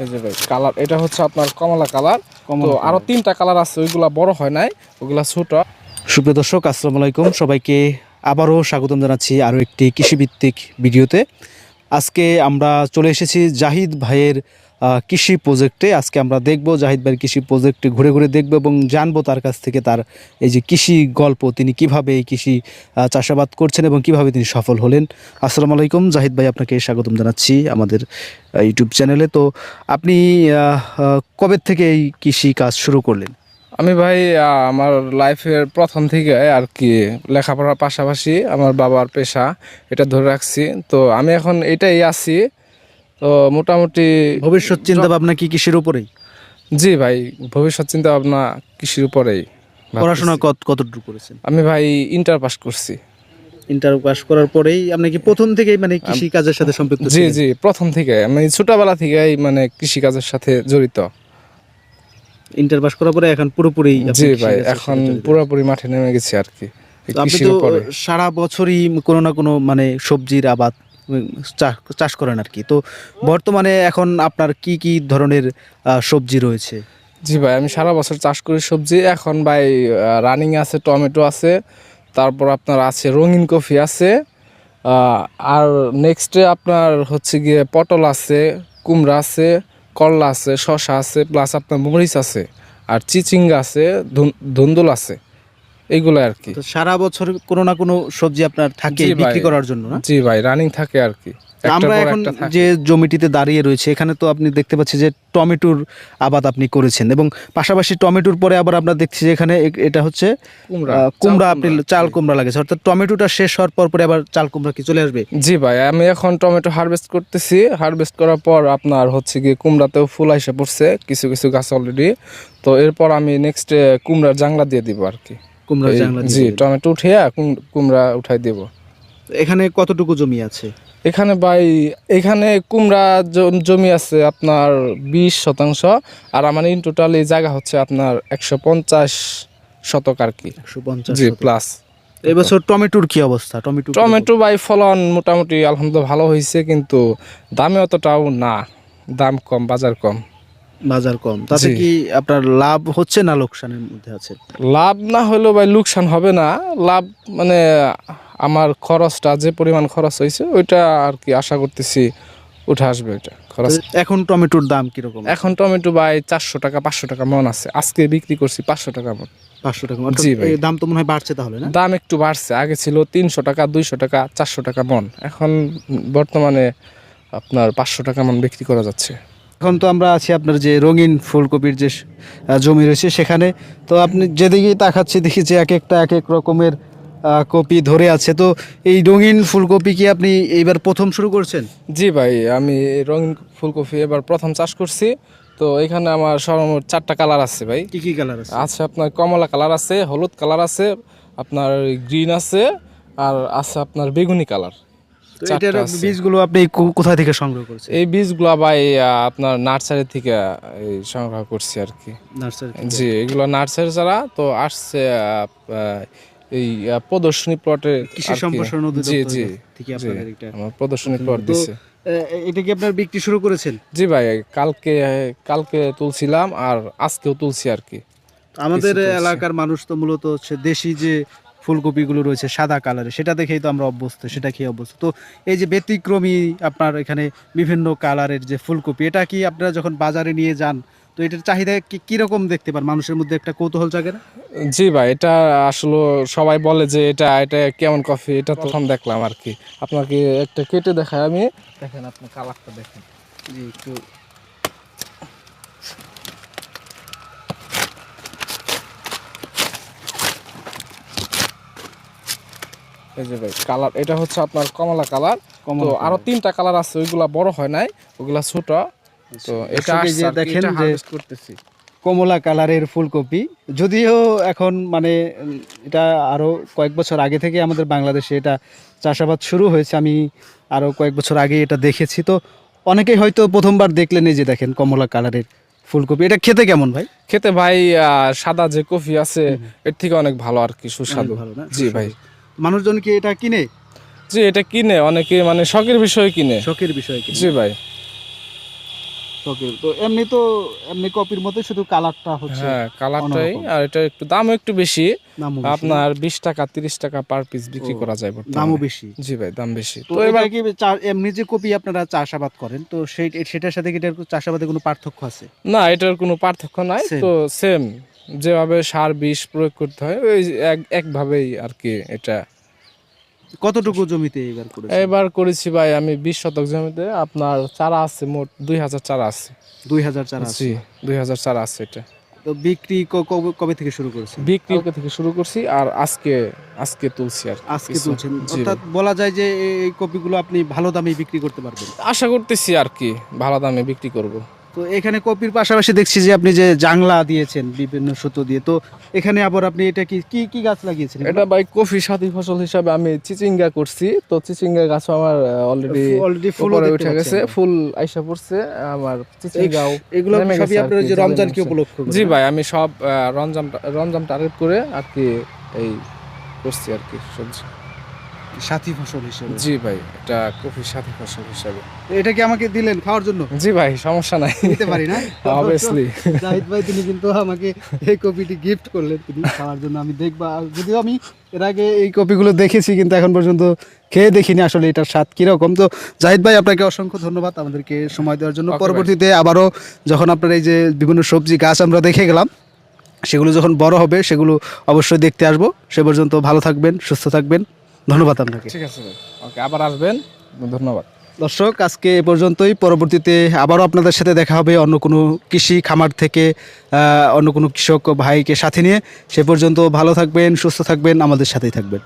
এই যে ভাই কালার এটা হচ্ছে আপনার কমলা কালার তো কমলা আরও তিনটা কালার আছে ওইগুলা বড় হয় নাই ওগুলা ছোট। সুপ্রিয় দর্শক আসসালামু আলাইকুম। সবাইকে আবারও স্বাগতম জানাচ্ছি আরও একটি কৃষিভিত্তিক ভিডিওতে। আজকে আমরা চলে এসেছি জাহিদ ভাইয়ের কৃষি প্রজেক্টে। আজকে আমরা দেখব, জাহিদ ভাইয়ের কৃষি প্রজেক্টে ঘুরে ঘুরে দেখব এবং জানব তার কাছ থেকে তার এই যে কৃষি গল্প, তিনি কীভাবে এই কৃষি চাষাবাদ করছেন এবং কীভাবে তিনি সফল হলেন। আসসালামু আলাইকুম, জাহিদ ভাই আপনাকে স্বাগতম জানাচ্ছি আমাদের ইউটিউব চ্যানেলে তো আপনি কবে থেকে এই কৃষি কাজ শুরু করলেন? আমি ভাই আমার লাইফের প্রথম থেকে আর কি, লেখাপড়ার পাশাপাশি আমার বাবার পেশা, এটা ধরে রাখছি। তো আমি এখন এটাই আছি তো মোটামুটি ভবিষ্যৎ চিন্তা ভাবনা কি কৃষির উপরেই? জি ভাই ভবিষ্যৎ চিন্তা ভাবনা কৃষির উপরেই পড়াশোনা কত কতটুকু করেছেন? আমি ভাই ইন্টার পাস করছি। ইন্টার পাস করার পরেই আপনি কি প্রথম থেকেই মানে কৃষি কাজের সাথে সম্পৃক্ত জি জি প্রথম থেকে। আমি ছোটবেলা থেকেই মানে কৃষিকাজের সাথে জড়িত। ইন্টার পাস করার পরে এখন পুরোপুরি জি ভাই এখন পুরোপুরি মাঠে নেমে গেছি আর কি। আপনি তো সারা বছরই কোনো না কোনো মানে সবজির আবাদ চাষ করেন আর কি। তো বর্তমানে এখন আপনার কি কি ধরনের সবজি রয়েছে? জি ভাই, আমি সারা বছর চাষ করি সবজি। এখন ভাই রানিং আছে, টমেটো আছে, তারপর আপনার আছে রঙিন কফি আছে আর নেক্সটে আপনার হচ্ছে গিয়ে পটল আছে, কুমড়া আছে, করলা আছে, শসা আছে প্লাস আপনার মরিচ আছে, আর চিচিঙ্গা আছে, ধুন- ধুন্দুল আছে। এইগুলো আর কি। সারা বছর কোনো না কোনো সবজি আপনার থাকে বিক্রি করার জন্য না? জি ভাই রানিং থাকে আর কি। আমরা এখন যে জমিটিতে দাঁড়িয়ে রয়েছে এখানে তো আপনি দেখতে পাচ্ছি যে টমেটোর আবাদ আপনি করেছেন এবং পাশাপাশি টমেটোর পরে আবার আমরা দেখছি যে এখানে এটা হচ্ছে কুমড়া, কুমড়া আপনি চাল কুমড়া লাগেছে। অর্থাৎ টমেটোটা শেষ হওয়ার পর পরে আবার চাল কুমড়া কি চলে আসবে? জি ভাই আমি এখন টমেটো হারভেস্ট করতেছি। হারভেস্ট করার পর আপনার হচ্ছে গিয়ে কুমড়াতেও ফুল এসে পড়ছে কিছু কিছু গাছ অলরেডি তো এরপর আমি নেক্সট কুমড়ার জাংলা দিয়ে দিব আর কি। কুমড়া জাংলা জি টমেটো উঠিয়ে কুম- কুমড়া উঠাই দেব। এখানে কতটুকু জমি আছে? এখানে ভাই এখানে কুমড়া জমি আছে আপনার বিশ শতাংশ আর আমার ইন টোটাল এই জায়গা হচ্ছে আপনার একশো পঞ্চাশ শতক আর কি। জি প্লাস এবছর টমেটোর কি অবস্থা? টমেটো টমেটো ভাই ফলন মোটামুটি আলহামদুলিল্লাহ ভালো হয়েছে কিন্তু দামে অতটাও না। দাম কম বাজার কম। বাজার কম। তাতে কি আপনার লাভ হচ্ছে না লোকসানের মধ্যে আছে? লাভ না হলেও ভাই লোকসান হবে না। লাভ মানে আমার খরচটা যে পরিমাণ খরচ হয়েছে ওইটা আর কি আশা করতেছি উঠে আসবে ওইটা খরচ। এখন টমেটোর দাম কীরকম? এখন টমেটো ভাই চারশো টাকা পাঁচশো টাকা মন আছে। আজকে বিক্রি করছি পাঁচশো টাকা মন। পাঁচশো টাকা জি ভাই। দাম তো মনে হয় বাড়ছে তাহলে না? দাম একটু বাড়ছে। আগে ছিল তিনশো টাকা দুইশো টাকা চারশো টাকা মন। এখন বর্তমানে আপনার পাঁচশো টাকা মন বিক্রি করা যাচ্ছে। এখন তো আমরা আছি আপনার যে রঙিন ফুলকপির যে জমি রয়েছে সেখানে। তো আপনি যেদিকেই তাকাচ্ছি দেখি যে এক একটা এক এক রকমের কপি ধরে আছে। তো এই রঙিন ফুলকপি কি আপনি এইবার প্রথম শুরু করছেন? জি ভাই আমি রঙিন ফুলকপি এবার প্রথম চাষ করছি। তো এখানে আমার সর্বমোট চারটা কালার আছে ভাই। কি কি কালার আছে? আছে আপনার কমলা কালার আছে হলুদ কালার আছে আপনার গ্রিন আছে আর আছে আপনার বেগুনি কালার। এটার। বীজগুলো আপনি কোথা থেকে সংগ্রহ করছেন? এই বীজগুলা ভাই আপনার নার্সারি থেকে সংগ্রহ করছি আর কি। নার্সারি জি এগুলো নার্সারি ছাড়া তো আসছে এই প্রদর্শনী প্লটে কৃষি সম্প্রসারণ জি জি প্রদর্শনী প্লট দিছে। এটা কি আপনার বিক্রি শুরু করেছেন? জি ভাই কালকে কালকে তুলছিলাম আর আজকেও তুলছি আর কি। আমাদের। এলাকার মানুষ তো মূলত হচ্ছে দেশি যে ফুলকপিগুলো রয়েছে সাদা কালারে সেটা দেখেই তো আমরা অভ্যস্ত সেটা খেয়ে অভ্যস্ত। তো এই যে ব্যতিক্রমী আপনার এখানে বিভিন্ন কালারের যে ফুলকপি এটা কি আপনারা যখন বাজারে নিয়ে যান তো এটার চাহিদা কি কীরকম দেখতে পান? মানুষের মধ্যে একটা কৌতূহল জাগে না? জি ভাই এটা আসলে সবাই বলে যে এটা এটা কেমন কফি এটা প্রথম দেখলাম আর কি। আপনাকে একটা কেটে দেখায় আমি। দেখেন আপনি কালারটা দেখেন। জি একটু এই যে ভাই কালার এটা হচ্ছে আপনার কমলা কালার তো আরও তিনটা কালার আছে ওইগুলা বড় হয় নাই ওগুলা ছোট। তো এটা আর কি, দেখেন যে- করতেছি। কমলা কালারের ফুলকপি যদিও এখন মানে এটা আরও কয়েক বছর আগে থেকে আমাদের বাংলাদেশে এটা চাষাবাদ শুরু হয়েছে। আমি আরও কয়েক বছর আগে এটা দেখেছি। তো অনেকেই হয়তো প্রথমবার দেখলেন এই যে দেখেন কমলা কালারের ফুলকপি। এটা খেতে কেমন ভাই? খেতে ভাই সাদা যে কফি আছে এর থেকে অনেক ভালো আর কি সুস্বাদু। ভালো না? জি ভাই। মানুষজন কি এটা কিনে? জি এটা কিনে অনেকে মানে শখের বিষয়ে কিনে। শখের বিষয় কিনে। জি ভাই। ত্বকের তো এমনি তো এমনি কপির মতো শুধু কালারটা হচ্ছে হ্যাঁ কালারটাই আর এটা একটু দামও একটু বেশি। আপনার বিশ টাকা তিরিশ টাকা পার পিস বিক্রি করা যায় বর্তমানে। দামও বেশি। জি ভাই দাম বেশি। তো এবার কি এমনি যে কপি আপনারা চাষাবাদ করেন তো সেই সেটার সাথে কি এটার চাষাবাদে কোনো পার্থক্য আছে? না এটার কোনো পার্থক্য নাই তো সেম যেভাবে সার বিষ প্রয়োগ করতে হয় ওই এক- একভাবেই আর কি এটা। কতটুকু জমিতে এবার এবার করেছি ভাই আমি বিশ শতক জমিতে আপনার চারা আছে মোট দুই হাজার চারা আছে। দুই হাজার চারা আছে। জি দুই হাজার চারা আছে এটা। তো বিক্রি ক- কবে- কবে থেকে শুরু করেছেন? বিক্রি থেকে শুরু করছি আর আজকে আজকে তুলছি আর কি। আজকে কিছু। তুলছেন। জি অর্থাৎ বলা যায় যে এই কপিগুলো আপনি ভালো দামে বিক্রি করতে পারবেন। আশা করতেছি আর কি ভালো দামে বিক্রি করব। তো এখানে কপির পাশাপাশি দেখছি যে আপনি যে জাংলা দিয়েছেন বিভিন্ন সুতো দিয়ে তো এখানে আবার আপনি এটা কি কি কি গাছ লাগিয়েছেন? এটা ভাই কফি সাথী ফসল হিসাবে আমি চিচিঙ্গা করছি তো চিচিঙ্গা গাছ আমার অলরেডি অলরেডি ফুল উঠে গেছে ফুল আইসা পড়ছে আমার চিচিঙ্গাও এগুলো সবই আপনার যে রমজান কি। উপলক্ষ জি ভাই আমি সব রমজান রমজান টার্গেট করে আর কি এই করছি আর কি সবজি। সাথী ফসল হিসেবে। জি ভাই এটা কফি সাথী ফসল হিসাবে। এটা কি আমাকে দিলেন খাওয়ার জন্য? জি ভাই সমস্যা নাই। নিতে পারি না? অবভিয়াসলি জাহিদ ভাই তিনি কিন্তু আমাকে এই কপিটি গিফট করলেন। তিনি খাওয়ার জন্য আমি দেখবা। যদিও আমি এর আগে এই কপিগুলো দেখেছি কিন্তু এখন পর্যন্ত খেয়ে দেখিনি আসলে এটার স্বাদ কীরকম। তো জাহিদ ভাই আপনাকে অসংখ্য ধন্যবাদ আমাদেরকে সময় দেওয়ার জন্য। পরবর্তীতে আবারও যখন আপনার এই যে বিভিন্ন সবজি গাছ আমরা দেখে গেলাম সেগুলো যখন বড় হবে সেগুলো অবশ্যই দেখতে আসব। সে পর্যন্ত ভালো থাকবেন সুস্থ থাকবেন। ধন্যবাদ আপনাকে। ঠিক আছে ওকে আবার আসবেন। ধন্যবাদ। দর্শক আজকে এ পর্যন্তই। পরবর্তীতে আবারও আপনাদের সাথে দেখা হবে অন্য কোনো কৃষি খামার থেকে অন্য কোনো কৃষক ভাইকে সাথে নিয়ে। সে পর্যন্ত ভালো থাকবেন সুস্থ থাকবেন আমাদের সাথেই থাকবেন।